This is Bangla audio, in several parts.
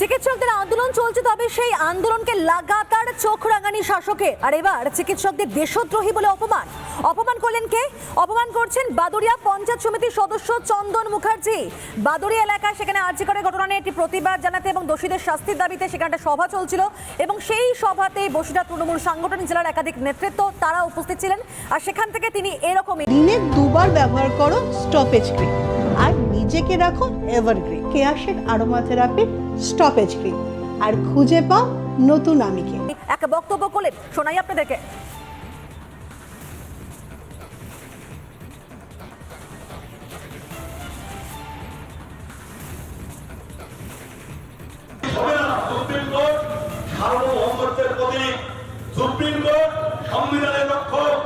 চিকিৎসকদের আন্দোলন চলছে, তবে সেই আন্দোলনকে লাগাতার চোখ রাঙানি শাসকে আর এবার চিকিৎসকদের দেশদ্রোহী বলে অপমান। অপমান করলেন কে? অপমান করছেন বাদুরিয়া পঞ্চায়েত সমিতির সদস্য চন্দন মুখার্জি। বাদুরিয়া এলাকায় সেখানে আর্জি করে ঘটনা নিয়ে একটি প্রতিবাদ জানাতে এবং দোষীদের শাস্তির দাবিতে সেখানে একটা সভা চলছিল। এবং সেই সভাতে বসিরহাট তৃণমূল সাংগঠনিক জেলার একাধিক নেতৃত্ব তারা উপস্থিত ছিলেন। আর সেখান থেকে তিনি এরকমই দিনে দুবার ব্যবহার করো স্টপেজ ক্রিম। আর নিজেকে রাখো evergreen. Keya Seth aroma therapy stoppage cream আর খুঁজে পাও নতুন আমিকে। এক বক্তব্য করলেন শোনাই আপনাদেরকে। সুপ্রিম কোর্ট সংবিধানের রক্ষক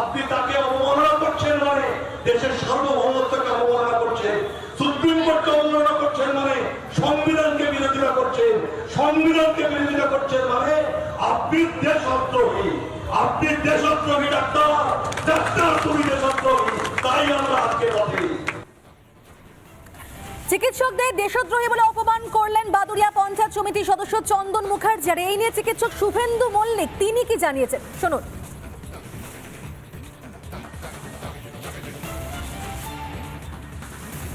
আপনি তাকে অবমাননা করছেন মানে দেশের সার্বভৌমত্বকে অবমাননা করছেন সুপ্রিম কোর্টকে অবমাননা করছেন মানে সংবিধানকে বিরোধিতা করছেন সংবিধানকে বিরোধিতা করছেন মানে আপনি দেশদ্রোহী আপনি দেশদ্রোহী ডাক্তার। ডাক্তার, তুমি দেশদ্রোহী তাই আমরা আজকে বলি। চিকিৎসকদের দেশদ্রোহী বলে অপমান করলেন বাদুরিয়া পঞ্চায়েত সমিতির সদস্য চন্দন মুখার্জি। আর এই নিয়ে চিকিৎসক শুভেন্দু মল্লিক, তিনি কি জানিয়েছেন? শুনুন।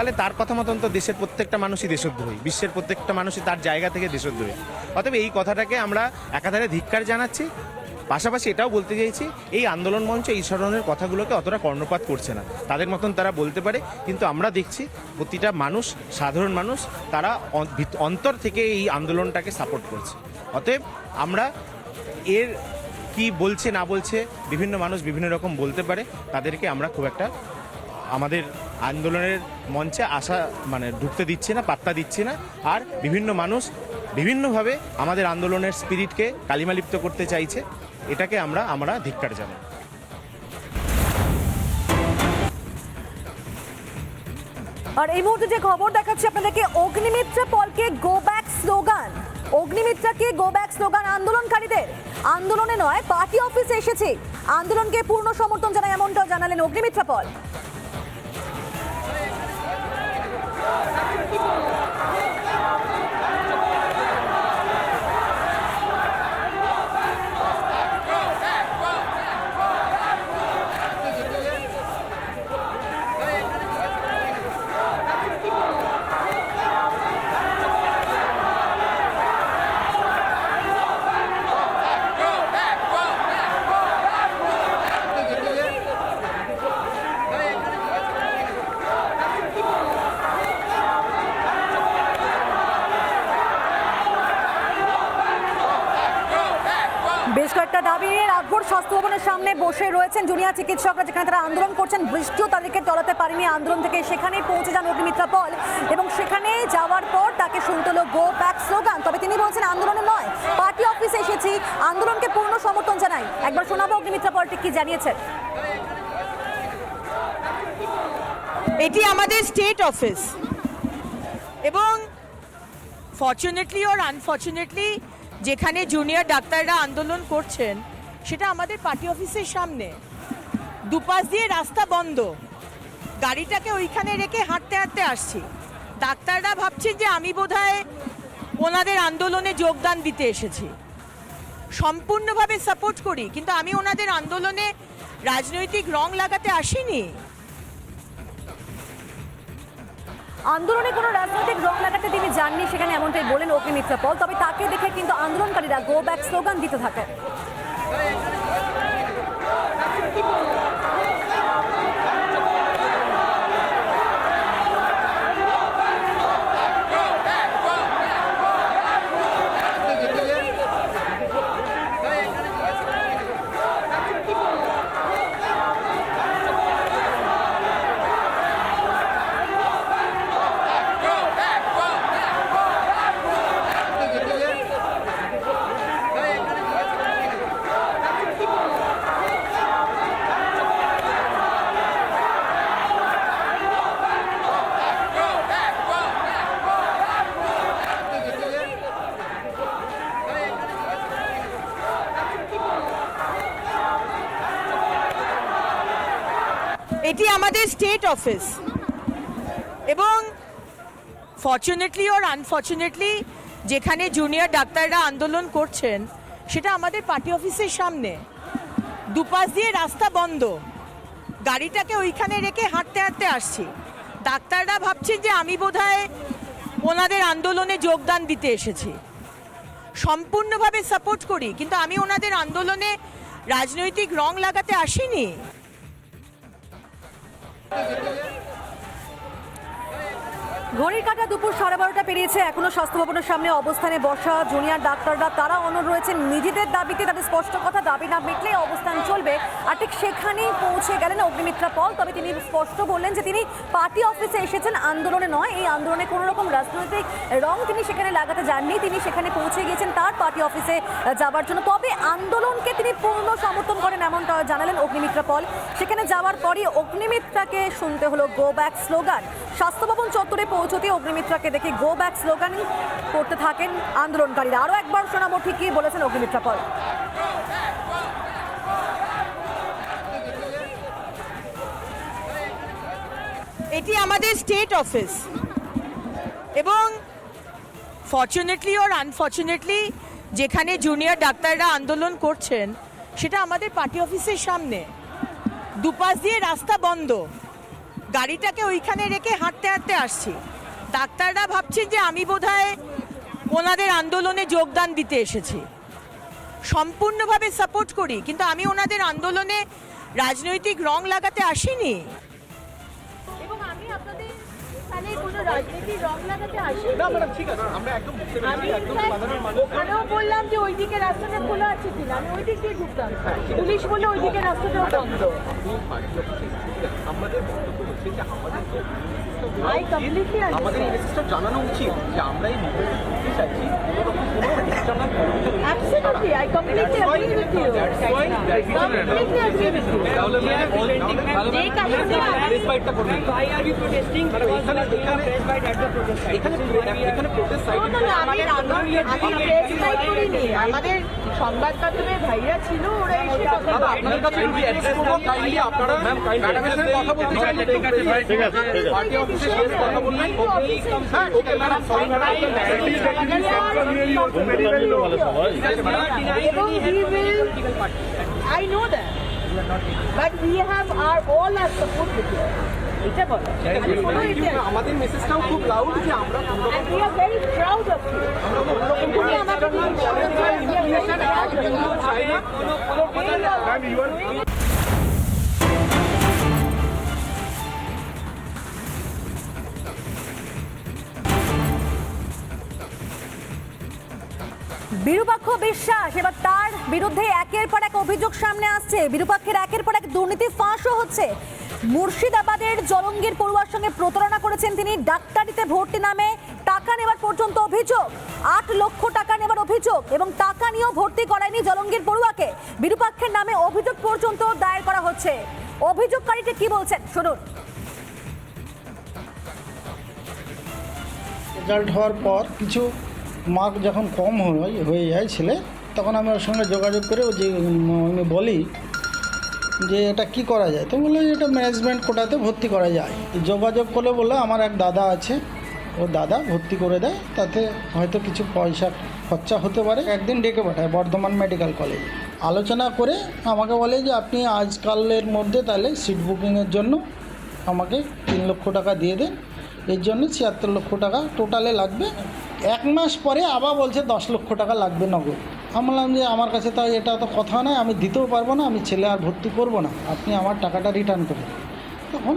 তাহলে তার কথা মতন তো দেশের প্রত্যেকটা মানুষই দেশদ্রোহী। বিশ্বের প্রত্যেকটা মানুষই তার জায়গা থেকে দেশদ্রোহী। অতএব এই কথাটাকে আমরা একাধারে ধিক্কার জানাচ্ছি, পাশাপাশি এটাও বলতে চাইছি, এই আন্দোলন মঞ্চ এই ধরনের কথাগুলোকে অতটা কর্ণপাত করছে না। তাদের মতন তারা বলতে পারে, কিন্তু আমরা দেখছি প্রতিটা মানুষ, সাধারণ মানুষ, তারা অন্তর থেকে এই আন্দোলনটাকে সাপোর্ট করছে। অতএব আমরা এর কি বলছে, না বলছে, বিভিন্ন মানুষ বিভিন্ন রকম বলতে পারে, তাদেরকে আমরা খুব একটা আমাদের আন্দোলনের মঞ্চে আসা মানে ঢুকতে দিচ্ছে না, পাত্তা দিচ্ছে না। আর বিভিন্ন মানুষ বিভিন্নভাবে আমাদের আন্দোলনের স্পিরিটকে কালিমালিপ্ত করতে চাইছে। এটাকে আমরা আমরা ধিক্কার জানাই। আর এই মুহূর্তে যে খবর দেখাচ্ছি আপনাদেরকে, অগ্নিমিত্রা পলকে গো ব্যাক স্লোগান অগ্নিমিত্রাকে গো ব্যাক স্লোগান আন্দোলনকারীদের। আন্দোলনে নয় পার্টি অফিসে এসেছে। আন্দোলনকে পূর্ণ সমর্থন জানায় এমনটাও জানালেন অগ্নিমিত্রা পল বেশ কয়েকটা দাবি নিয়ে রাজভোর স্বাস্থ্য ভবনের সামনে বসে রয়েছেন জুনিয়র চিকিৎসকরা, যেখানে তারা আন্দোলন করছেন। বৃষ্টিও তাদেরকে টলাতে পারেনি। আন্দোলন থেকে সেখানেই পৌঁছে যান অগ্নিমিত্রা পল এবং সেখানে যাওয়ার পর তাকে শুনতে হলো গো ব্যাক স্লোগান তবে তিনি বলছেন, আন্দোলনে নয়, পার্টি অফিসে এসেছি। আন্দোলনকে পূর্ণ সমর্থন জানাই। একবার শোনাবো অগ্নিমিত্রা পল ঠিক কি জানিয়েছেন এটি আমাদের স্টেট অফিস। এবং ফর্চুনেটলি ওর আনফর্চুনেটলি যেখানে জুনিয়র ডাক্তাররা আন্দোলন করছেন সেটা আমাদের পার্টি অফিসের সামনে। দুপাশ দিয়ে রাস্তা বন্ধ। গাড়িটাকে ওইখানে রেখে হাঁটতে হাঁটতে আসছি। ডাক্তাররা ভাবছেন যে আমি বোধহয় ওনাদের আন্দোলনে যোগদান দিতে এসেছি। সম্পূর্ণভাবে সাপোর্ট করি, কিন্তু আমি ওনাদের আন্দোলনে রাজনৈতিক রং লাগাতে আসিনি। আন্দোলনে কোনো রাজনৈতিক রং লাগাতে তিনি যাননি, সেখানে এমনটাই বলেন অগ্নিমিত্রা পল। তবে তাকে দেখে কিন্তু আন্দোলনকারীরা গো ব্যাক স্লোগান দিতে থাকে Thank you. এটি আমাদের স্টেট অফিস। এবং ফর্চুনেটলি ওর আনফর্চুনেটলি যেখানে জুনিয়র ডাক্তাররা আন্দোলন করছেন, সেটা আমাদের পার্টি অফিসের সামনে। দুপাশ দিয়ে রাস্তা বন্ধ। গাড়িটাকে ওইখানে রেখে হাঁটতে হাঁটতে আসছি। ডাক্তাররা ভাবছেন যে আমি বোধহয় ওনাদের আন্দোলনে যোগদান দিতে এসেছি। সম্পূর্ণভাবে সাপোর্ট করি, কিন্তু আমি ওনাদের আন্দোলনে রাজনৈতিক রং লাগাতে আসিনি। ঘড়ির কাটা দুপুর সাড়ে বারোটা পেরিয়েছে। এখনও স্বাস্থ্য ভবনের সামনে অবস্থানে বসা জুনিয়র ডাক্তাররা, তারা অনড় রয়েছেন নিজেদের দাবিতে তাদের স্পষ্ট কথা, দাবি না মিটলে অবস্থান চলবে। আর ঠিক সেখানেই পৌঁছে গেলেন অগ্নিমিত্রা পল, তবে তিনি স্পষ্ট বললেন যে তিনি পার্টি অফিসে এসেছেন, আন্দোলনে নয়। এই আন্দোলনে কোনো রকম রাজনৈতিক রং তিনি সেখানে লাগাতে যাননি, তিনি সেখানে পৌঁছে গিয়েছেন তার পার্টি অফিসে যাওয়ার জন্য। তবে আন্দোলনকে তিনি পূর্ণ সমর্থন করেন, এমনটা জানালেন অগ্নিমিত্রা পল। সেখানে যাওয়ার পরই অগ্নিমিত্রাকে শুনতে হলো গো ব্যাক স্লোগান স্বাস্থ্য ভবন চত্বরে পৌঁছতে অগ্নিমিত্রাকে দেখে গো ব্যাক স্লোগান করতে থাকেন আন্দোলনকারীরা। আরও একবার শোনাবো ঠিক কি বলেছেন অগ্নিমিত্রা পর এটি আমাদের স্টেট অফিস এবং ফর্চুনেটলি ওর আনফর্চুনেটলি যেখানে জুনিয়র ডাক্তাররা আন্দোলন করছেন, সেটা আমাদের পার্টি অফিসের সামনে। দুপাশ দিয়ে রাস্তা বন্ধ। গাড়িটাকে ওইখানে রেখে হাঁটতে হাঁটতে আসছি। ডাক্তাররা ভাবছেন যে আমি বোধহয় ওনাদের আন্দোলনে যোগদান দিতে এসেছি। সম্পূর্ণভাবে সাপোর্ট করি, কিন্তু আমি ওনাদের আন্দোলনে রাজনৈতিক রং লাগাতে আসিনি। ওখানেও বললাম যে ওইদিকে রাস্তাটা খোলা আছে কিনা আমি ওই দিক দিয়ে ঢুকতাম পুলিশ বলে ওইদিকে রাস্তাটা বন্ধ আমাদের বক্তব্য হচ্ছে যে আমাদের আমাদের এই জানানো উচিত যে আমরা এই মুভমেন্ট চাইছি কোনো রকম কোনো external Why are we protesting? আমাদের সংবাদ মাধ্যমের ভাইরা ছিল ওরা এসে হ্যাঁ I know that but we have our all our support with you এটা বলো। আমাদের মেসেজটাও খুব লাউড যে আমরা তুমি of you. চাই না। বিরূপাক্ষ বিশ্বাস এবার তার বিরুদ্ধে একের পর এক অভিযোগ সামনে আসছে। বিরূপাক্ষের একের পর এক দুর্নীতি ফাঁসও হচ্ছে। মুর্শিদাবাদের জলঙ্গির পড়ুয়ার সঙ্গে প্রতারণা করেছেন তিনি। ডাক্তারিতে ভর্তি নামে টাকা নেবার পর্যন্ত অভিযোগ। আট লক্ষ টাকা নেবার অভিযোগ এবং টাকা নিয়েও ভর্তি করায়নি জলঙ্গির পড়ুয়াকে। বিরূপাক্ষের নামে অভিযোগ পর্যন্ত দায়ের করা হচ্ছে। অভিযোগকারীটি কি বলছেন? শুনুন। রেজাল্ট হওয়ার পর কিছু মার্ক যখন কম হয় হয়ে যায় ছেলে, তখন আমি ওর সঙ্গে যোগাযোগ করে যে আমি বলি যে এটা কি করা যায়? তো বলল এটা ম্যানেজমেন্ট কোটাতে ভর্তি করা যায়। যোগাযোগ করলে বলল, আমার এক দাদা আছে, ও দাদা ভর্তি করে দেয়, তাতে হয়তো কিছু পয়সা খরচা হতে পারে। একদিন ডেকে পাঠায় বর্ধমান মেডিকেল কলেজ। আলোচনা করে আমাকে বলে যে, আপনি আজকালের মধ্যে তাহলে সিট বুকিংয়ের জন্য আমাকে তিন লক্ষ টাকা দিয়ে দেন। এর জন্য ছিয়াত্তর লক্ষ টাকা টোটালে লাগবে। এক মাস পরে আবার বলছে দশ লক্ষ টাকা লাগবে নগদ। আমি বললাম যে, আমার কাছে তো এটা তো কথা নয় আমি দিতেও পারব না, আমি ছেলে আর ভর্তি করব না, আপনি আমার টাকাটা রিটার্ন করুন তখন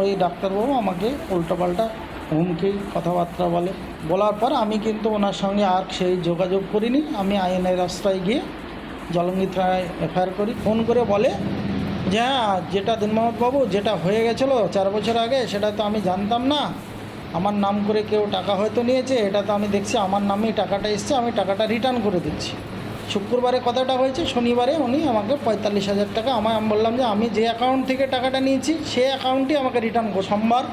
ওই ডাক্তারবাবু আমাকে উল্টোপাল্টা হুমকি, কথাবার্তা বলে। বলার পর আমি কিন্তু ওনার সঙ্গে আর সেই যোগাযোগ করিনি। আমি আইনের রাস্তায় গিয়ে জলঙ্গি থানায় এফআইআর করি। ফোন করে বলে যে হ্যাঁ যেটা দিনমোহনবাবু, যেটা হয়ে গেছিল চার বছর আগে, সেটা তো আমি জানতাম না। আমার নাম করে কেউ টাকা হয়তো নিয়েছে, এটা তো আমি দেখছি, আমার নামেই টাকাটা এসছে, আমি টাকাটা রিটার্ন করে দিচ্ছি। শুক্রবারে কথাটা হয়েছে, শনিবারে উনি আমাকে পঁয়তাল্লিশ হাজার টাকা আমায়, আমি বললাম যে আমি যে অ্যাকাউন্ট থেকে টাকাটা নিয়েছি, সেই অ্যাকাউন্টই আমাকে রিটার্ন করো, সোমবার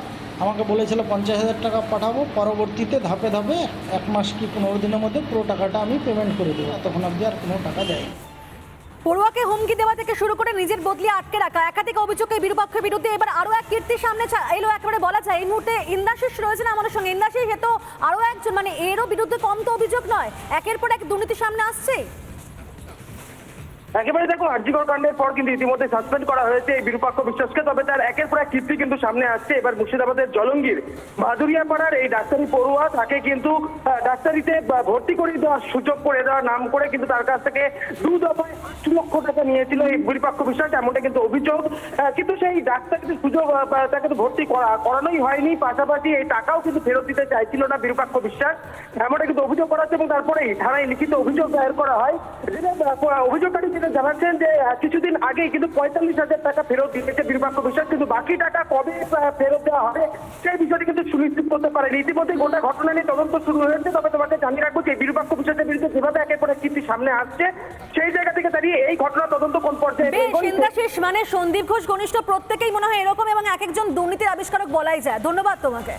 আমাকে বলেছিল পঞ্চাশ হাজার টাকা পাঠাবো, পরবর্তীতে ধাপে ধাপে এক মাস কি পনেরো দিনের মধ্যে পুরো টাকাটা আমি পেমেন্ট করে দেবো তখন অবধি আর কোনো টাকা দেয়নি। পড়ুয়াকে হুমকি দেওয়া থেকে শুরু করে নিজের বদলি আটকে রাখা। একাধিক অভিযোগে বিরুপক্ষের বিরুদ্ধে এবার আরও এক কীর্তি সামনে এলো একেবারে বলা যায়। এই মুহূর্তে ইন্দাশিস রয়েছেন আমাদের সঙ্গে। ইন্দাশিস, এ তো আরও একজন মানে এরও বিরুদ্ধে কম তো অভিযোগ নয়। একের পর এক দুর্নীতি সামনে আসছে। একেবারে দেখো আর্যিকর কাণ্ডের পর কিন্তু ইতিমধ্যে সাসপেন্ড করা হয়েছে এই বিরূপাক্ষ বিশ্বাসকে, তবে তার একের পর এক কীর্তি কিন্তু সামনে আসছে। এবার মুর্শিদাবাদের জলঙ্গির ভাদুরিয়াপাড়ার এই ডাক্তারি পড়ুয়া তাকে কিন্তু ডাক্তারিতে ভর্তি করে দেওয়ার সুযোগ করে দেওয়ার নাম করে কিন্তু তার কাছ থেকে দু দফায় আট লক্ষ টাকা নিয়েছিল এই বিরূপাক্ষ বিশ্বাস, এমনটা কিন্তু অভিযোগ। কিন্তু সেই ডাক্তারিতে সুযোগ তাকে তো ভর্তি করা, করানোই হয়নি। পাশাপাশি এই টাকাও কিন্তু ফেরত দিতে চাইছিল না বিরূপাক্ষ বিশ্বাস। এমনটা কিন্তু অভিযোগ করা হচ্ছে এবং তারপরেই থানায় লিখিত অভিযোগ দায়ের করা হয়। অভিযোগকারী যেটা জানাচ্ছেন যে কিছুদিন আগেই কিন্তু পঁয়তাল্লিশ হাজার টাকা ফেরত বিশ্বাস কিন্তু বাকি টাকা কবে ফেরত দেওয়া হবে সেই বিষয়টি কিন্তু সুনিশ্চিত করতে পারেনি। ইতিমধ্যে গোটা ঘটনা নিয়ে তদন্ত শুরু হয়েছে তবে তোমাকে জানিয়ে রাখব যে বিরূপাক্ষ বিশ্বাসের বিরুদ্ধে যেভাবে একের পর এক সামনে আসছে সেই জায়গা থেকে দাঁড়িয়ে এই ঘটনা তদন্ত কোন পর্যায়ে মানে সন্দীপ ঘোষ ঘনিষ্ঠ প্রত্যেকেই মনে হয় এরকম এবং এক একজন দুর্নীতির আবিষ্কারক বলাই যায়। ধন্যবাদ তোমাকে।